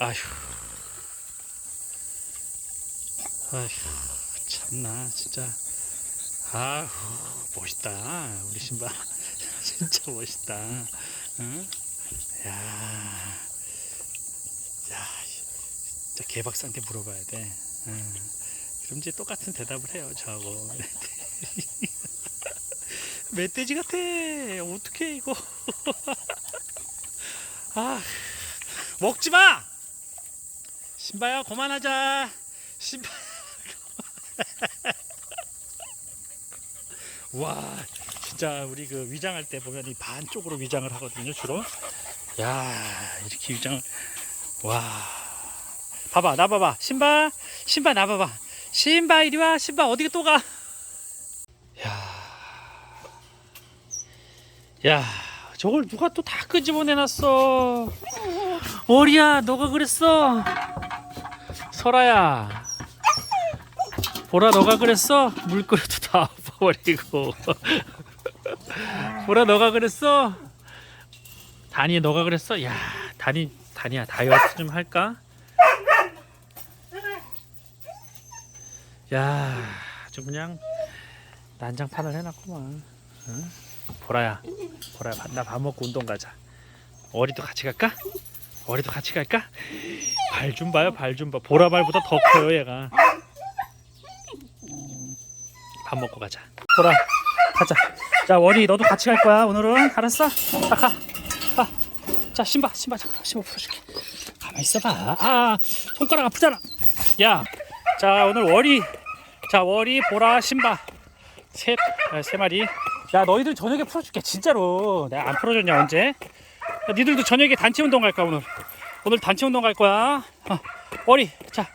아휴. 아휴, 참나, 진짜. 아휴, 멋있다. 우리 신발. 진짜 멋있다. 응? 야, 야, 진짜 개박사한테 물어봐야 돼. 응. 그럼 이제 똑같은 대답을 해요, 저하고. 멧돼지 같아. 어떡해, 이거. 아, 먹지 마! 신바야, 그만하자. 신바. 와, 진짜 우리 그 위장할 때 보면 이 반쪽으로 위장을 하거든요, 주로. 야, 이렇게 위장. 와. 봐봐, 나 봐봐. 신바, 신바, 나 봐봐. 신바, 이리 와. 신바, 어디 또 가? 야. 야, 저걸 누가 또 다 끄집어내놨어. 어리야, 너가 그랬어. 설아야. 보라, 너가 그랬어. 물그릇도 다 엎어버리고. 보라, 너가 그랬어. 다니, 너가 그랬어. 야, 다니, 다니야, 다이어트 좀 할까? 야, 아주 그냥 난장판을 해놨구만. 응? 보라야, 보라야, 나 밥 먹고 운동 가자. 어리도 같이 갈까? 어리도 같이 갈까? 발 좀 봐요, 발 좀 봐. 보라 발보다 더 커요, 얘가. 밥 먹고 가자. 보라, 가자. 자, 월이 너도 같이 갈 거야, 오늘은. 알았어? 자, 가. 가. 자, 신바, 신바, 잠깐, 신바 풀어줄게. 가만 있어봐. 아, 손가락 아프잖아. 야, 자, 오늘 월이, 자, 월이, 보라, 신바. 셋, 아, 세 마리. 야, 너희들 저녁에 풀어줄게, 진짜로. 내가 안 풀어줬냐, 언제? 야, 니들도 저녁에 단체 운동 갈 거야, 오늘. 오늘 단체 운동 갈 거야. 어, 월이, 자,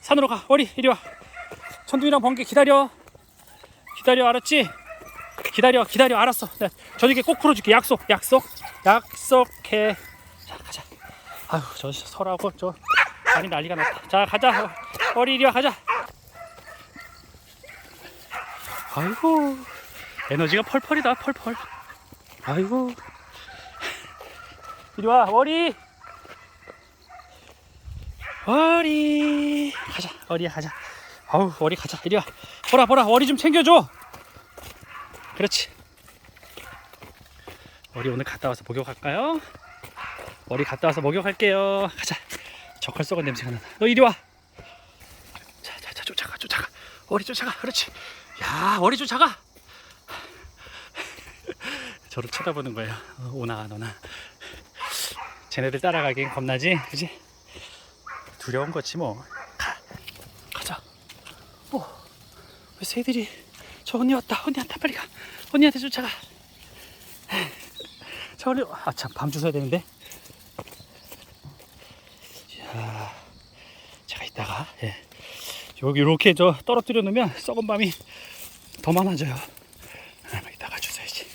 산으로 가. 월이, 이리 와. 천둥이랑 번개 기다려. 기다려, 알았지? 기다려, 기다려, 알았어. 나 저녁에 꼭 풀어줄게. 약속, 약속, 약속해. 자, 가자. 아유, 저 설하고 저 많이 난리가 났다. 자, 가자. 어리 이리 와, 가자. 아이고, 에너지가 펄펄이다, 펄펄. 아이고, 이리 와, 워리. 워리, 가자, 어리야, 가자. 아우, 워리 가자, 이리 와. 보라, 보라, 워리 좀 챙겨줘. 그렇지. 머리 오늘 갔다 와서 목욕할까요? 머리 갔다 와서 목욕할게요. 가자. 저컬 썩은 냄새가 나나. 너 이리 와. 자, 자, 자, 쫓아가, 쫓아가. 머리 쫓아가. 그렇지. 야, 머리 쫓아가. 저를 쳐다보는 거예요. 어, 오나 너나. 쟤네들 따라가긴 겁나지, 그지? 두려운 거지 뭐. 가, 가자. 어, 왜 새들이 저 언니 왔다. 언니 왔다. 빨리 가. 언니한테 쫓아가. 저 언니, 아 참 밤 주워야 되는데. 자, 제가 이따가 예. 여기 이렇게 저 떨어뜨려 놓으면 썩은 밤이 더 많아져요. 아, 이따가 주워야지.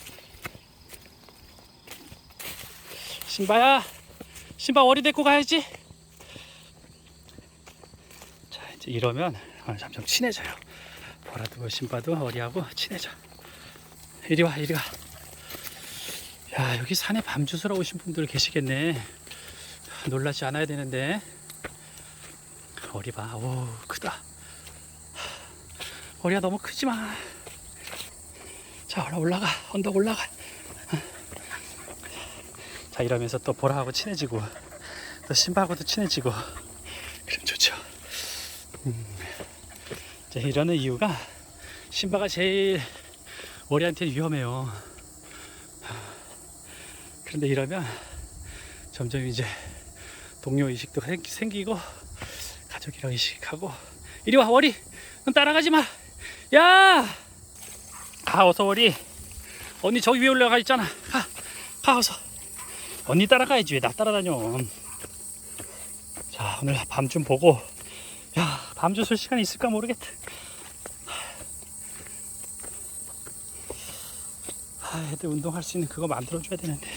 신바야, 신바 어리 데리고 가야지. 자, 이제 이러면 어, 점점 친해져요. 보라도 신바도 어리하고 친해져. 이리 와, 이리 와. 야, 여기 산에 밤 주스러 오신 분들 계시겠네. 놀라지 않아야 되는데. 어리 봐. 오, 크다. 어리야 너무 크지 마. 자, 올라 올라가. 언덕 올라가. 자, 이러면서 또 보라하고 친해지고 또 신바하고도 친해지고 그럼 좋죠. 음. 자, 이러는 이유가 신바가 제일 머리한테 위험해요. 그런데 이러면 점점 이제 동료 의식도 생- 생기고 가족이랑 의식하고 이리 와 워리 넌 따라가지 마. 야, 가 어서 워리. 언니 저기 위에 올라가 있잖아. 가, 가 어서. 언니 따라가야지 왜 나 따라다녀. 자 오늘 밤 좀 보고 야밤좀쓸 시간 있을까 모르겠다. 아, 애들 운동할 수 있는 그거 만들어줘야 되는데.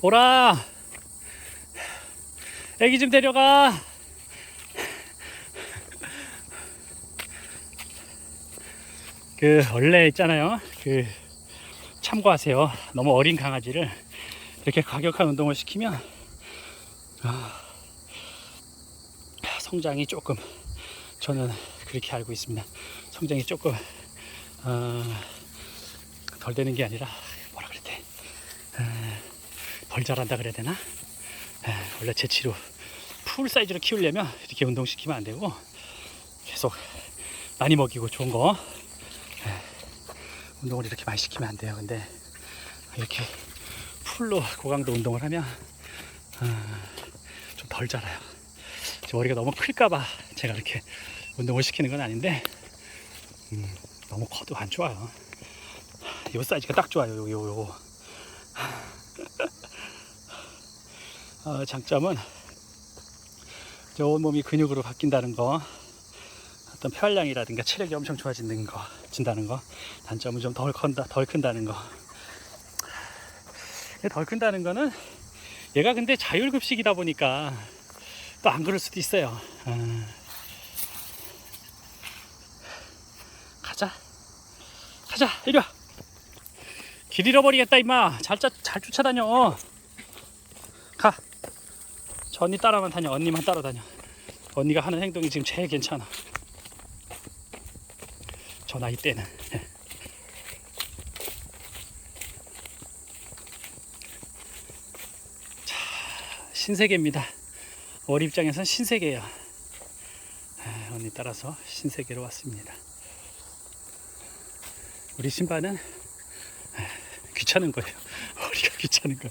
보라! 애기 좀 데려가! 그, 원래 있잖아요. 그, 참고하세요. 너무 어린 강아지를 이렇게 과격한 운동을 시키면 아, 성장이 조금 저는 그렇게 알고 있습니다. 성장이 조금 어, 덜 되는 게 아니라 뭐라 어, 덜 자란다 그래야 되나? 에, 원래 제치로 풀 사이즈로 키우려면 이렇게 운동시키면 안 되고 계속 많이 먹이고 좋은 거 에, 운동을 이렇게 많이 시키면 안 돼요. 근데 이렇게 풀로 고강도 운동을 하면 어, 좀덜 자라요. 제 머리가 너무 클까봐 제가 이렇게 운동을 시키는 건 아닌데 음, 너무 커도 안 좋아요. 요 사이즈가 딱 좋아요. 요, 요, 요. 어, 장점은 저 온몸이 근육으로 바뀐다는 거 어떤 폐활량이라든가 체력이 엄청 좋아지는 거 진다는 거 단점은 좀 덜 큰다 덜 큰다는 거. 덜 큰다는 거는 얘가 근데 자율급식이다 보니까 또 안 그럴 수도 있어요. 아. 가자. 가자. 이리 와. 길 잃어버리겠다 임마. 잘, 짜, 잘 쫓아다녀. 가. 저 언니 따라만 다녀. 언니만 따라다녀. 언니가 하는 행동이 지금 제일 괜찮아. 저 나이 때는. 자, 신세계입니다. 어리 입장에선 신세계예요. 아, 언니 따라서 신세계로 왔습니다. 우리 신바는 아, 귀찮은 거예요. 우리가 귀찮은 거.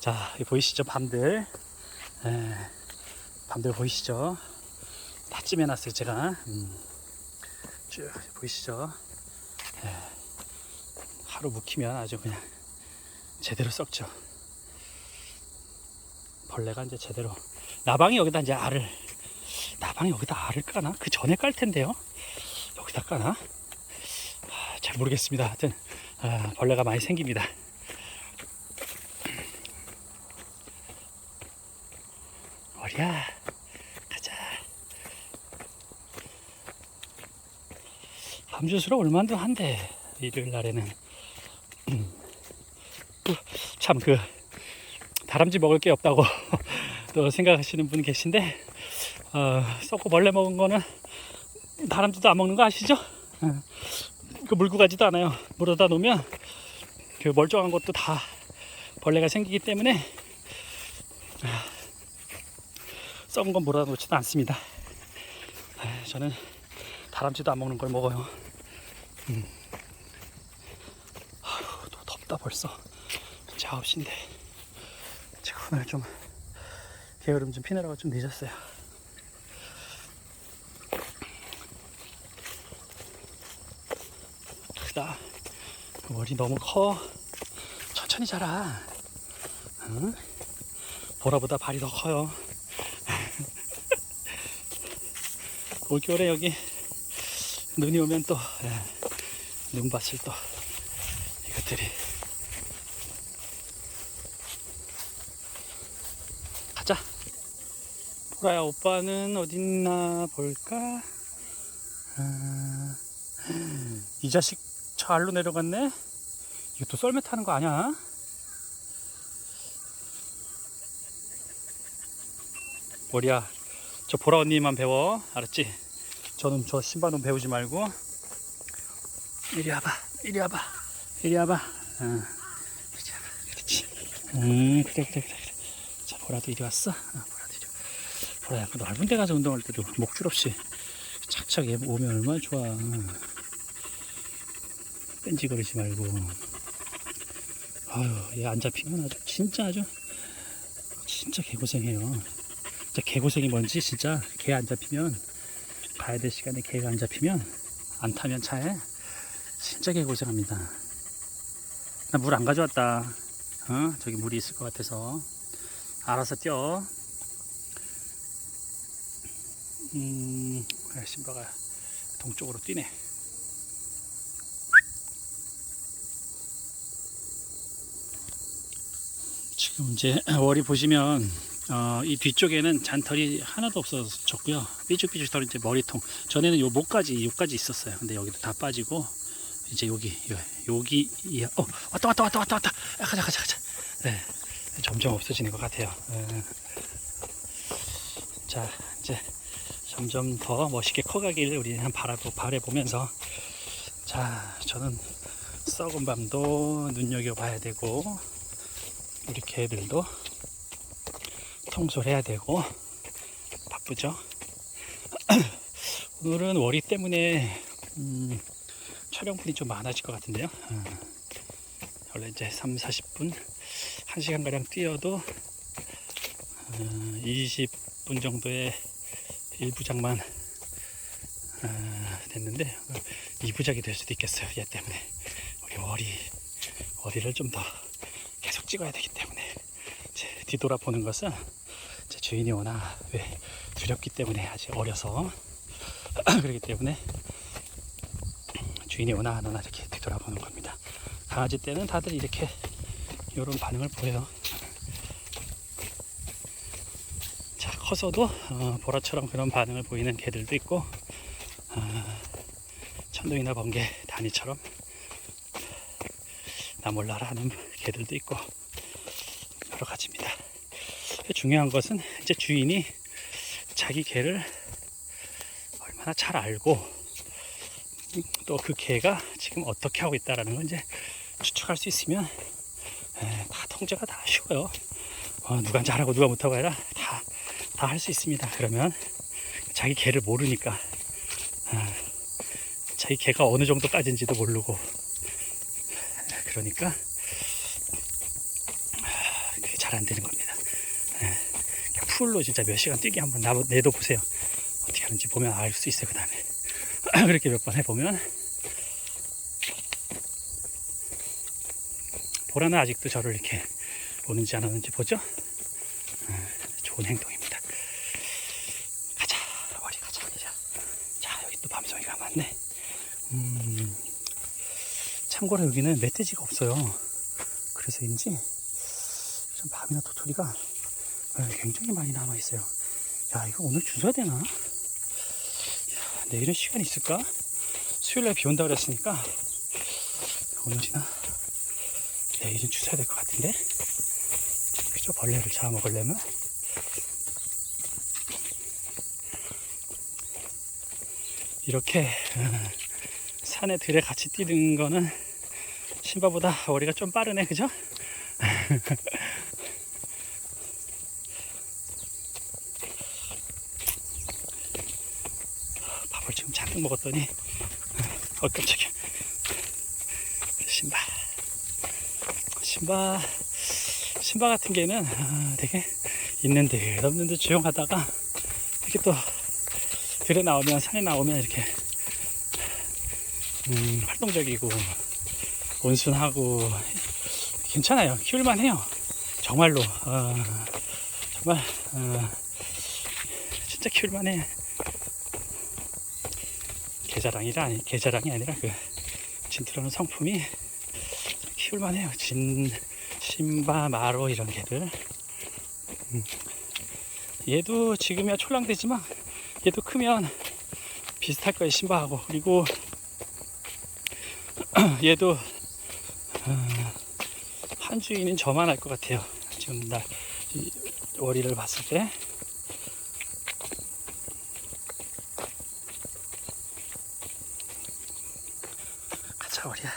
자, 이 보이시죠? 밤들. 에, 밤들 보이시죠? 다 찜해놨어요, 제가. 음, 쭉 보이시죠? 에, 하루 묵히면 아주 그냥 제대로 썩죠. 벌레가 이제 제대로. 나방이 여기다 이제 알을. 나방이 여기다 알을 까나? 그 전에 깔 텐데요. 여기다 까나? 아, 잘 모르겠습니다. 하여튼 아, 벌레가 많이 생깁니다. 어리야 가자. 밤주스로 얼마나 한데 일요일 날에는 참 그 다람쥐 먹을 게 없다고 또 생각하시는 분 계신데 어, 썩고 벌레 먹은 거는 다람쥐도 안 먹는 거 아시죠? 어, 그 물고 가지도 않아요. 물어다 놓으면 그 멀쩡한 것도 다 벌레가 생기기 때문에 아, 썩은 건 물어다 놓지도 않습니다. 아, 저는 다람쥐도 안 먹는 걸 먹어요. 음. 아휴, 또 덥다 벌써. 이제 9시인데 제가 오늘 좀 게으름 좀 피느라고 좀 늦었어요. 크다. 그 머리 너무 커. 천천히 자라. 응? 보라보다 발이 더 커요. 올겨울에 여기 눈이 오면 또 예, 눈밭을 또 이것들이 가자. 보라야 오빠는 어딨나 볼까? 아, 이 자식 저 알로 내려갔네? 또 썰매 타는 거 아니야? 머리야 저 보라 언니만 배워 알았지? 저는 저 신발은 배우지 말고 이리 와봐 이리 와봐 이리 와봐. 어. 그렇지 그렇지 음 그래 그래 그래 그래. 자 보라도 이리 왔어? 어, 보라도 이리 와. 보라야 그 넓은 데 가서 운동할 때도 목줄 없이 착착 얘 오면 얼마나 좋아. 뺀지거리지 말고. 아유 얘 안 잡히면 아주 진짜 아주 진짜 개고생해요. 진짜 개고생이 뭔지 진짜 개 안 잡히면 가야 될 시간에 개가 안 잡히면 안 타면 차에 진짜 개고생합니다 나 물 안 가져왔다 어? 저기 물이 있을 것 같아서 알아서 뛰어 음 아, 신바가 동쪽으로 뛰네 지금 이제 월이 보시면 어, 이 뒤쪽에는 잔털이 하나도 없어졌고요. 삐죽삐죽 털은 이제 머리통. 전에는 요 목까지 요까지 있었어요. 근데 여기도 다 빠지고 이제 여기 요, 여기 이- 어 왔다 왔다 왔다 왔다 왔다. 아, 가자 가자 가자. 네. 점점 없어지는 것 같아요. 어. 자, 이제 점점 더 멋있게 커가길 우리 한 바라보, 바라보면서 자, 저는 썩은 밤도 눈여겨봐야 되고 우리 개들도 청소를 해야 되고 바쁘죠. 오늘은 월이 때문에 음, 촬영분이 좀 많아질 것 같은데요. 어, 원래 이제 3, 40분, 1시간 가량 뛰어도 어, 20분 정도의 1부작만 어, 됐는데 2부작이 될 수도 있겠어요. 얘 때문에 우리 월이 월이를 좀 더 계속 찍어야 되기 때문에 이제 뒤돌아보는 것은 제 주인이 워낙 왜 두렵기 때문에 아직 어려서 그렇기 때문에 주인이 오나 안 오나 이렇게 뒤돌아보는 겁니다. 강아지 때는 다들 이렇게 이런 반응을 보여요. 자 커서도 어, 보라처럼 그런 반응을 보이는 개들도 있고 어, 천둥이나 번개 다니처럼 나 몰라라 하는 개들도 있고 여러 가지입니다. 중요한 것은 이제 주인이 자기 개를 얼마나 잘 알고 또 그 개가 지금 어떻게 하고 있다라는 걸 이제 추측할 수 있으면 에, 다 통제가 다 쉬워요. 어, 누가 잘하고 누가 못하고 아니라 다 다 할 수 있습니다. 그러면 자기 개를 모르니까 어, 자기 개가 어느 정도까지인지도 모르고 그러니까 그게 잘 안 되는 겁니다. 풀로 진짜 몇 시간 뛰게 한번 나- 내도 보세요. 어떻게 하는지 보면 알 수 있어요. 그 다음에 그렇게 몇 번 해보면 보라는 아직도 저를 이렇게 오는지 안 오는지 보죠. 어, 좋은 행동입니다. 가자, 머리 가자, 이제. 자, 여기 또 밤송이가 많네. 음, 참고로 여기는 멧돼지가 없어요. 그래서인지 좀 밤이나 도토리가 어, 굉장히 많이 남아 있어요. 야, 이거 오늘 주워야 되나? 야, 내일은 시간 있을까? 수요일날 비 온다 그랬으니까 오늘이나 내일은 주워야 될 것 같은데 그죠? 벌레를 잡아먹으려면 이렇게 어, 산에 들에 같이 뛰는 거는 신바보다 머리가 좀 빠르네 그죠? 잔뜩 먹었더니. 어 깜짝이야. 신바 신바 신바 같은 개는 아, 되게 있는 듯 없는 듯 조용하다가 이렇게 또 들에 나오면 산에 나오면 이렇게 음, 활동적이고 온순하고 괜찮아요. 키울만 해요. 정말로. 어, 정말 어, 진짜 키울만 해 개자랑이라 아니 개자랑이 아니라 그 진트로는 성품이 키울만해요. 진 신바 마로 이런 개들. 음. 얘도 지금이야 촐랑되지만 얘도 크면 비슷할 거예요 신바하고 그리고 얘도 어, 한 주인은 저만 할 것 같아요. 지금 나이 월이를 봤을 때. 가자 월이야.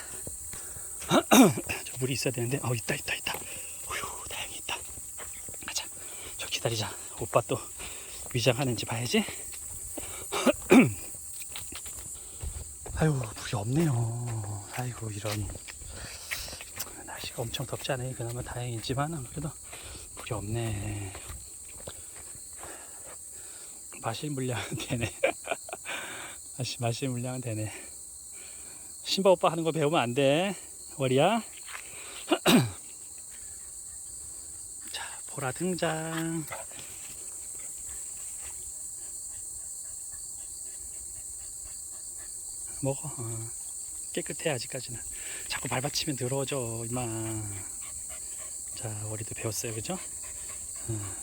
저 물이 있어야 되는데 어 있다 있다 있다. 휴 다행히 있다. 가자. 저 기다리자. 오빠 또 위장하는지 봐야지. 아유 물이 없네요. 아이고 이런 날씨가 엄청 덥지 않아요. 그나마 다행이지만 그래도 물이 없네. 마실 물량은 되네. 마실 물량은 되네. 신바 오빠 하는 거 배우면 안 돼. 월이야. 자, 보라 등장. 먹어. 어. 깨끗해 아직까지는. 자꾸 밟아치면 더러워져 임마. 자, 월이도 배웠어요, 그죠? 어.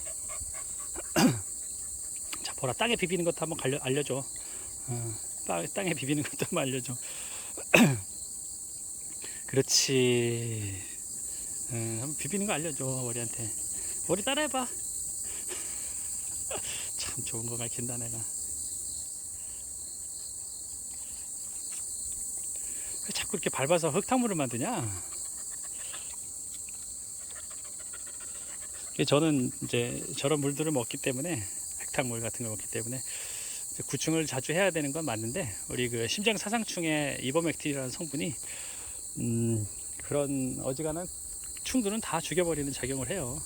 자, 보라 땅에 비비는 것도 한번 갈려, 알려줘. 어. 땅- 땅에 비비는 것도 한번 알려줘. 그렇지. 응, 한번 비비는 거 알려줘 머리한테. 머리 따라해봐. 참 좋은 거 가르친다 내가. 왜 자꾸 이렇게 밟아서 흙탕물을 만드냐? 저는 이제 저런 물들을 먹기 때문에 흙탕물 같은 걸 먹기 때문에 구충을 자주 해야 되는 건 맞는데 우리 그 심장 사상충의 이버맥틴이라는 성분이 음, 그런 어지간한 충들은 다 죽여버리는 작용을 해요.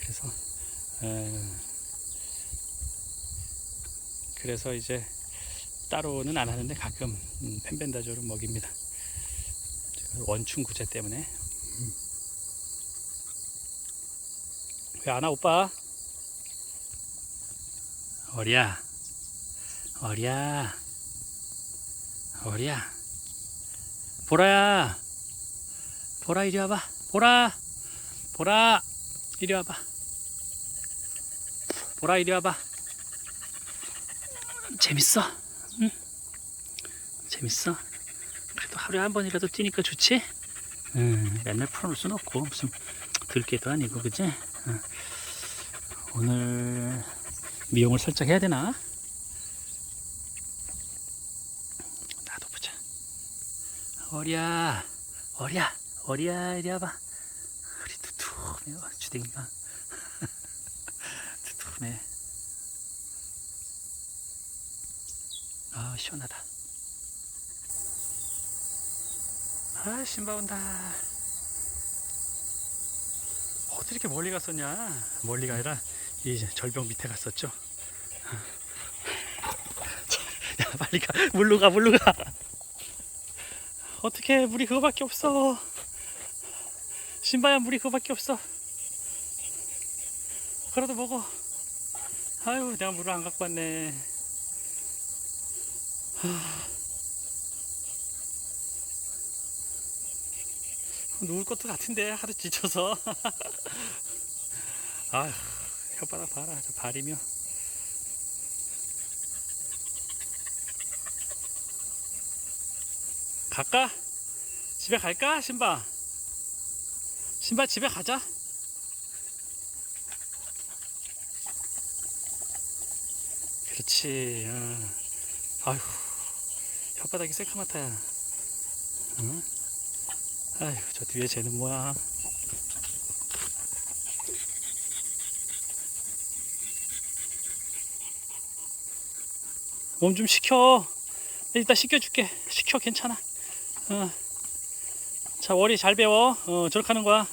그래서 에, 그래서 이제 따로는 안 하는데 가끔 음, 펜벤다졸을 먹입니다. 원충 구제 때문에. 음. 왜안와 오빠? 어리야, 어리야, 어리야, 보라야, 보라 이리 와봐, 보라, 보라 이리 와봐, 보라 이리 와봐. 재밌어? 응? 재밌어? 그래도 하루에 한 번이라도 뛰니까 좋지? 응, 맨날 풀어놓을 순 없고 무슨 들개도 아니고 그지? 응. 오늘 미용을 살짝 해야 되나? 나도 보자. 어리야, 어리야, 어리야, 이리 와봐. 우리 두툼해, 주댕이가. 두툼해. 아, 시원하다. 아, 신바 온다. 어디 이렇게 멀리 갔었냐? 멀리가 아니라 이 절벽 밑에 갔었죠. 야, 빨리 가. 물로 가, 물로 가. 어떻게 물이 그거밖에 없어. 신바야 물이 그거밖에 없어. 그래도 먹어. 아유, 내가 물을 안 갖고 왔네. 누울 것도 같은데 하도 지쳐서 아휴 혓바닥 봐라 저 발이며 갈까? 집에 갈까? 신바 신바 집에 가자 그렇지 어. 아휴 혓바닥이 새카맣다야 응? 아휴 저 뒤에 쟤는 뭐야 몸 좀 식혀 일단 식혀줄게 식혀 괜찮아 어. 자 월이 잘 배워 어, 저렇게 하는 거야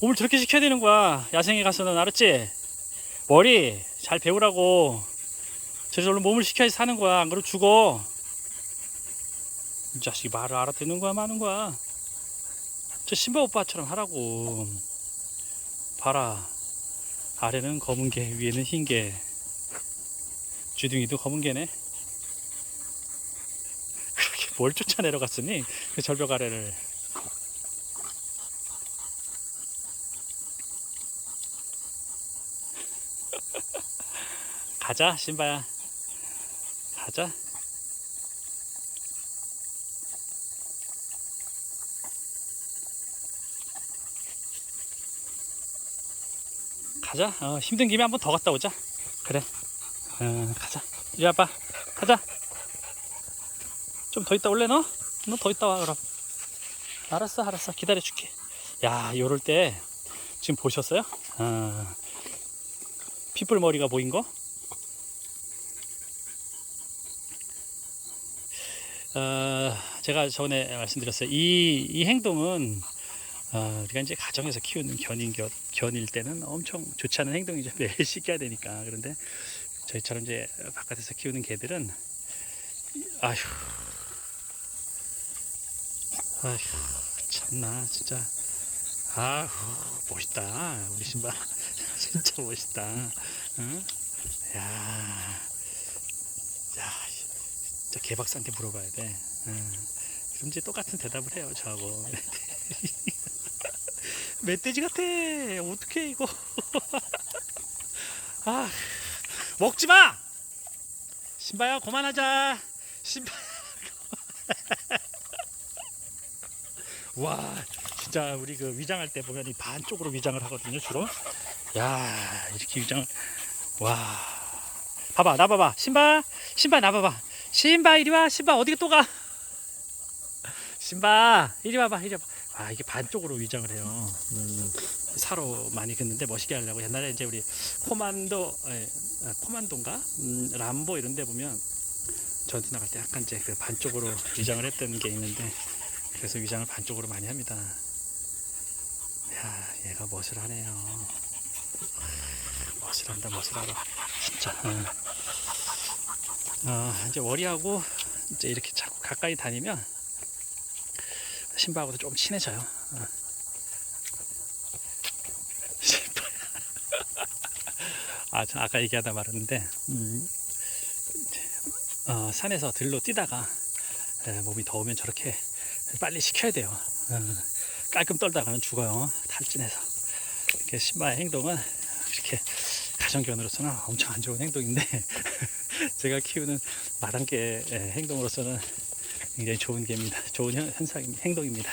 몸을 저렇게 식혀야 되는 거야 야생에 가서는 알았지 머리 잘 배우라고 저절로 몸을 식혀야지 사는 거야 안 그러면 죽어 이 자식이 말을 알아듣는 거야 마는 거야 저 신바 오빠처럼 하라고. 봐라. 아래는 검은 개, 위에는 흰 개. 주둥이도 검은 개네. 뭘 쫓아 내려갔으니? 그 절벽 아래를. 가자, 신바야. 가자. 가자. 어, 힘든 김에 한번 더 갔다 오자. 그래. 어, 가자. 이리 와봐. 가자. 좀 더 있다 올래 너? 너 더 있다 와 그럼. 알았어, 알았어. 기다려 줄게. 야, 요럴 때 지금 보셨어요? 어, 핏불 머리가 보인 거? 어, 제가 전에 말씀드렸어요. 이, 이 행동은 어, 우리가 이제 가정에서 키우는 견인 겨, 견일 때는 엄청 좋지 않은 행동이죠. 매일 씻겨야 되니까. 그런데 저희처럼 이제 바깥에서 키우는 개들은 아휴, 아휴, 참나 진짜. 아휴, 멋있다. 우리 신발 진짜 멋있다. 응? 야, 야, 진짜 개 박사한테 물어봐야 돼. 응. 그럼 이제 똑같은 대답을 해요 저하고. 멧돼지 같아. 어떡해, 이거. 아, 먹지 마! 신바야, 그만하자. 신바. 와, 진짜 자 우리 그 위장할 때 보면 이 반쪽으로 위장을 하거든요 주로. 야 이렇게 위장을 와. 봐봐 나 봐봐. 신바 신바 나 봐봐. 신바 이리 와 신바. 어디 또가? 신바 이리 와봐 이리 와봐. 아 이게 반쪽으로 위장을 해요. 음, 사로 많이 긋는데 멋있게 하려고. 옛날에 이제 우리 코만도 에, 아, 코만도인가? 음, 람보 이런 데 보면 전투 나갈 때 약간 이제 그 반쪽으로 위장을 했던 게 있는데 그래서 위장을 반쪽으로 많이 합니다. 야 얘가 멋을 하네요. 멋을 한다 멋을 알아 진짜. 응. 어, 이제 월이하고 이제 이렇게 자꾸 가까이 다니면 신바하고도 좀 친해져요. 어. 신바야 아, 저 아까 얘기하다 말았는데 음, 어, 산에서 들로 뛰다가 에, 몸이 더우면 저렇게 빨리 식혀야 돼요 어, 깔끔 떨다가는 죽어요 탈진해서 이렇게 신바의 행동은 이렇게 가정견으로서는 엄청 안 좋은 행동인데 제가 키우는 마당개의 행동으로서는 굉장히 좋은 개입니다. 좋은 현- 현상 행동입니다.